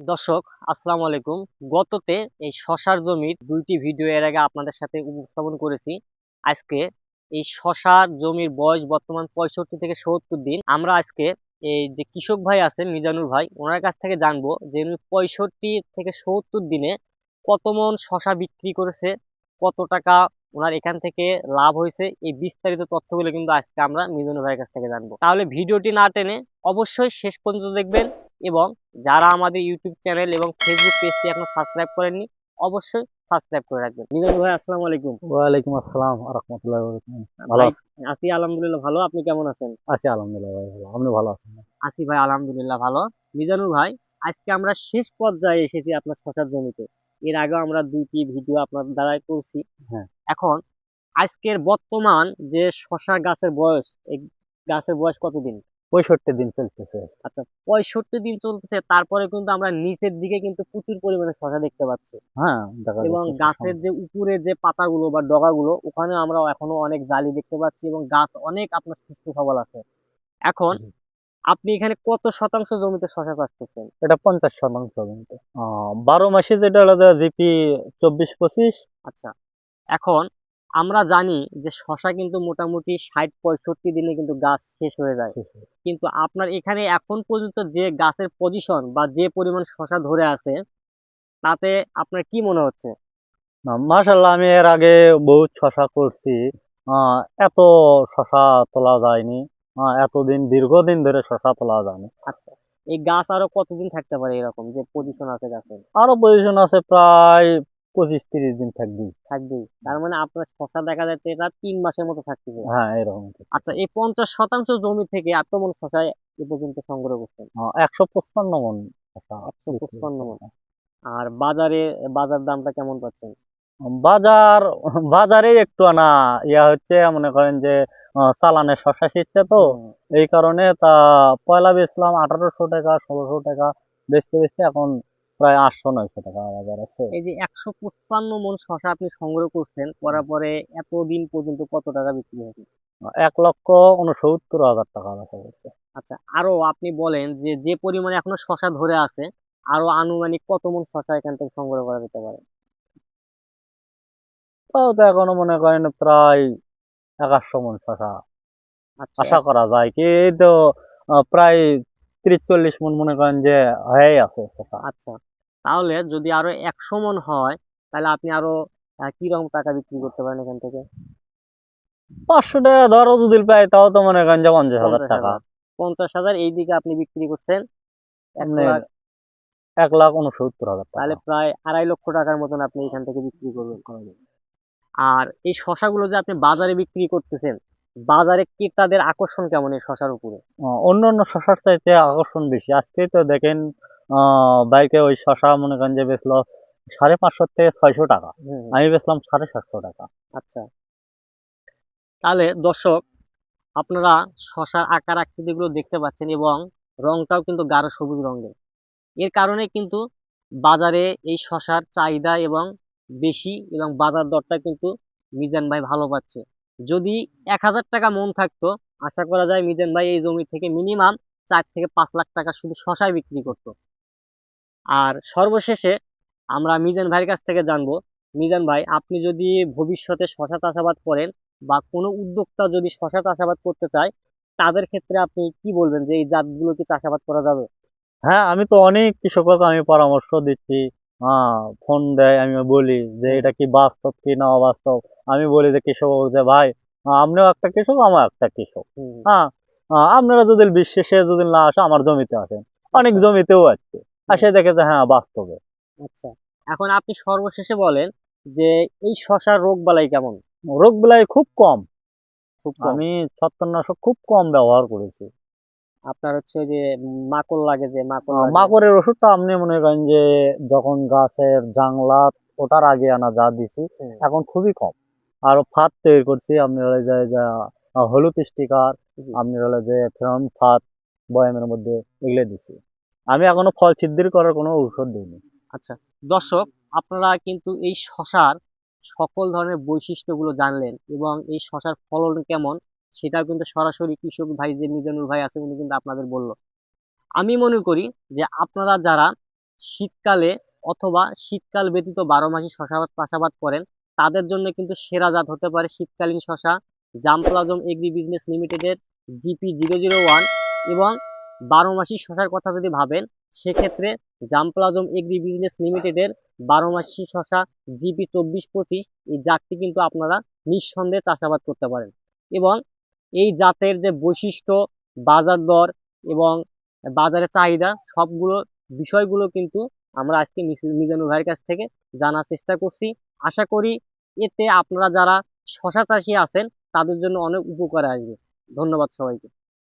দর্শক, আসসালামু আলাইকুম। গততে এই শশার জমির দুইটি ভিডিও এর আগে আপনাদের সাথে উপস্থাপন করেছি। আজকে এই শশার জমির বয়স বর্তমান পঁয়ষট্টি থেকে সত্তর দিন। আমরা আজকে এই যে কৃষক ভাই আছেন, মিজানুর ভাই, ওনার কাছ থেকে জানব যে উনি পঁয়ষট্টি থেকে সত্তর দিনে কত মন শশা বিক্রি করেছে, কত টাকা ওনার এখান থেকে লাভ হয়েছে, এই বিস্তারিত তথ্যগুলো কিন্তু আজকে আমরা মিজানুর ভাইয়ের কাছ থেকে জানব। তাহলে ভিডিওটি না টেনে অবশ্যই শেষ পর্যন্ত দেখবেন। এবং যারা আমাদের ইউটিউব চ্যানেল এবং ফেসবুক পেজটি এখনও সাবস্ক্রাইব করেননি অবশ্যই সাবস্ক্রাইব করে রাখবেন। মিজানুর ভাই আসসালামু আলাইকুম। ওয়ালাইকুম আসসালাম রহমতুল্লাহ ভালো আছি আলহামদুলিল্লাহ ভালো। আপনি কেমন আছেন? আছি আলহামদুলিল্লাহ ভাই ভালো। আপনি ভালো আছেন? আছি ভাই আলহামদুলিল্লাহ ভালো। মিজানুর ভাই আজকে আমরা শেষ পর্যায়ে এসেছি আপনার শশার জমিতে। এর আগেও আমরা দুইটি ভিডিও আপনার দ্বারাই করছি হ্যাঁ। এখন আজকের বর্তমান যে শশা গাছের বয়স এই গাছের বয়স কতদিন? পঁয়ষট্টি দিন চলতেছে। আচ্ছা পঁয়ষট্টি দিন চলতেছে তারপরে কিন্তু আমরা নিচের দিকে কিন্তু প্রচুর পরিমাণে শশা দেখতে পাচ্ছি। হ্যাঁ এবং গাছের যে উপরে যে পাতাগুলো বা ডগাগুলো ওখানে আমরা এখনও অনেক জালি দেখতে পাচ্ছি এবং গাছ অনেক আপনার সুস্থ সবল আছে। এখন আপনি এখানে কত শতাংশ জমিতে শশা চাষ করছেন? এটা পঞ্চাশ শতাংশ আহ, বারো মাসে যেটা হলো জিপি চব্বিশ পঁচিশ। আচ্ছা এখন আমরা জানি যে শশা কিন্তু মোটামুটি ষাট পঁয়ষট্টি দিনে কিন্তু গাছ শেষ হয়ে যায়। কিন্তু আপনার এখানে এখন পর্যন্ত যে গাছের পজিশন বা যে পরিমাণ শশা ধরে আছে তাতে আপনার কি মনে হচ্ছে? মাশাল্লাহ আমি এর আগে বহুত শশা করছি। এত শশা তোলা যায়নি। এতদিন দীর্ঘদিন ধরে শশা তোলা যায়নি। আচ্ছা এই গাছ আরও কতদিন থাকতে পারে এরকম যে পজিশন আছে গাছের? আরও পজিশন আছে প্রায় পঁচিশ তিরিশ দিন থাকবি থাকবেই। তার মানে আপনার শশা দেখা যাচ্ছে এটা তিন মাসের মতো থাকতেছে হ্যাঁ এরকম আচ্ছা এই পঞ্চাশ শতাংশ জমি থেকে এত মন শশা এ পর্যন্ত সংগ্রহ করছেন? একশো পঁচপান্ন মন একশো পঁচপান্ন মন। আর বাজারে বাজার দামটা কেমন পাচ্ছেন? বাজার বাজারে একটু আনা ইয়া হচ্ছে মনে করেন যে আহ, চালানের শশা শিখছে তো এই কারণে তা পয়লা বেচলাম আঠারোশো টাকা ষোলোশো টাকা বেচতে বেচতে এখন প্রায় আটশো নয়শো টাকা বাজার আছে। এই যে একশো পঁচপান্ন মন শশা আপনি সংগ্রহ করছেন করার পরে এতদিন পর্যন্ত কত টাকা বিক্রি হয়েছে? এক লক্ষ উনসত্তর হাজার টাকা বেচা করছে আচ্ছা আরও আপনি বলেন যে যে পরিমাণে এখনও শশা ধরে আছে আরও আনুমানিক কত মন শশা এখান থেকে সংগ্রহ করা যেতে পারে? তাও তো এখনও মনে করেন প্রায় একাশশো মন শশা। আচ্ছা। আশা করা যায় কি তো প্রায় ত্রিশ চল্লিশ মন মনে করেন যে হয়েই আছে শশা। আচ্ছা। তাহলে যদি আরও একশো মন হয় তাহলে আপনি আরও আহ, কি রকম টাকা বিক্রি করতে পারেন এখান থেকে? পাঁচশো টাকা ধরো যদি পাই তাও তো মনে করেন যে পঞ্চাশ হাজার টাকা। পঞ্চাশ হাজার এই দিকে আপনি বিক্রি করছেন এক লাখ, উনসত্তর হাজার তাহলে প্রায় আড়াই লক্ষ টাকার মতন আপনি এখান থেকে বিক্রি করবেন। করা যাবে আর এই শশাগুলো যে আপনি বাজারে বিক্রি করতেছেন বাজারে ক্রেতাদের আকর্ষণ কেমন এই শশার উপরে? আহ, অন্য অন্য শশার চাইতে আকর্ষণ বেশি। আজকে তো দেখেন বাইকে ওই শশা মনে করেন যে বেচলো সাড়ে পাঁচশো থেকে ছয়শো টাকা। আমি বেচলাম সাড়ে সাতশো টাকা। আচ্ছা। তাহলে দর্শক আপনারা শশার আকার আকৃতিগুলো দেখতে পাচ্ছেন এবং রংটাও কিন্তু গাঢ় সবুজ রঙের। এর কারণে কিন্তু বাজারে এই শশার চাহিদা এবং বেশি এবং বাজার দরটা কিন্তু মিজান ভাই ভালো পাচ্ছে। যদি এক হাজার টাকা মন থাকতো আশা করা যায় মিজান ভাই এই জমি থেকে মিনিমাম চার থেকে পাঁচ লাখ টাকা শুধু শশায় বিক্রি করতো। আর সর্বশেষে আমরা মিজান ভাইয়ের কাছ থেকে জানব মিজান ভাই আপনি যদি ভবিষ্যতে শশা চাষাবাদ করেন বা কোনো উদ্যোক্তা যদি শশা চাষাবাদ করতে চায় তাদের ক্ষেত্রে আপনি কি বলবেন যে এই জাতগুলো কি চাষাবাদ করা যাবে? হ্যাঁ আমি তো অনেক কৃষককে আমি পরামর্শ দিচ্ছি। ফোন দেয় আমি বলি যে এটা কি বাস্তব কি না অবাস্তব আমি বলি যে কৃষক যে ভাই আপনিও একটা কৃষক আমার একটা কৃষক। হ্যাঁ আপনারা যদি বিশ্বাসে যদি না আসে আমার জমিতে আসেন। অনেক আচ্ছা। জমিতেও আছে। আসে দেখে যে হ্যাঁ বাস্তবে। আচ্ছা। এখন আপনি সর্বশেষে বলেন যে এই শশার রোগ বালাই কেমন? রোগ বেলায় খুব কম। খুব আমি ছত্রনাশক খুব কম ব্যবহার করেছি। আপনার হচ্ছে যে মাকড় লাগে যে মাকড় মাকড়ের ওষুধটা আপনি মনে করেন যে যখন গাছের জাংলা ওটার আগে আনা যা দিছি এখন খুবই কম। আর ফাত তৈরি করছি আপনি হলে যে হলুদ স্টিকার। আপনি হলে যে ফেরন ফাত বয়ামের মধ্যে এগুলো দিছি। আমি এখনও ফল ছিদ্র করার কোনো ঔষধ দিইনি। আচ্ছা দর্শক, আপনারা কিন্তু এই শশার সকল ধরনের বৈশিষ্ট্যগুলো জানলেন এবং এই শশার ফলন কেমন সেটাও কিন্তু সরাসরি কৃষক ভাই যে মিজানুর ভাই আছে উনি কিন্তু আপনাদের বলল। আমি মনে করি যে আপনারা যারা শীতকালে অথবা শীতকাল ব্যতীত বারো মাসি শশা চাষাবাদ করেন, তাদের জন্য কিন্তু সেরা জাত হতে পারে শীতকালীন শশা, জামপ্লাজম এগ্রি বিজনেস লিমিটেডের জিপি জিরো জিরো ওয়ান এবং বারো মাসি শশার কথা যদি ভাবেন, সেক্ষেত্রে জামপ্লাজম এগ্রি বিজনেস লিমিটেডের বারো মাসি শশা জিপি চব্বিশ পঁচিশ, এই জাতটি কিন্তু আপনারা নিঃসন্দেহে চাষাবাদ করতে পারেন। এবং এই জাতের যে বৈশিষ্ট্য, বাজার দর এবং বাজারে চাহিদা, সবগুলো বিষয়গুলো কিন্তু আমরা আজকে মিজানুর ভাইয়ের কাছ থেকে জানার চেষ্টা করছি। আশা করি এতে আপনারা যারা শশা চাষি আছেন, তাদের জন্য অনেক উপকারে আসবে। ধন্যবাদ সবাইকে।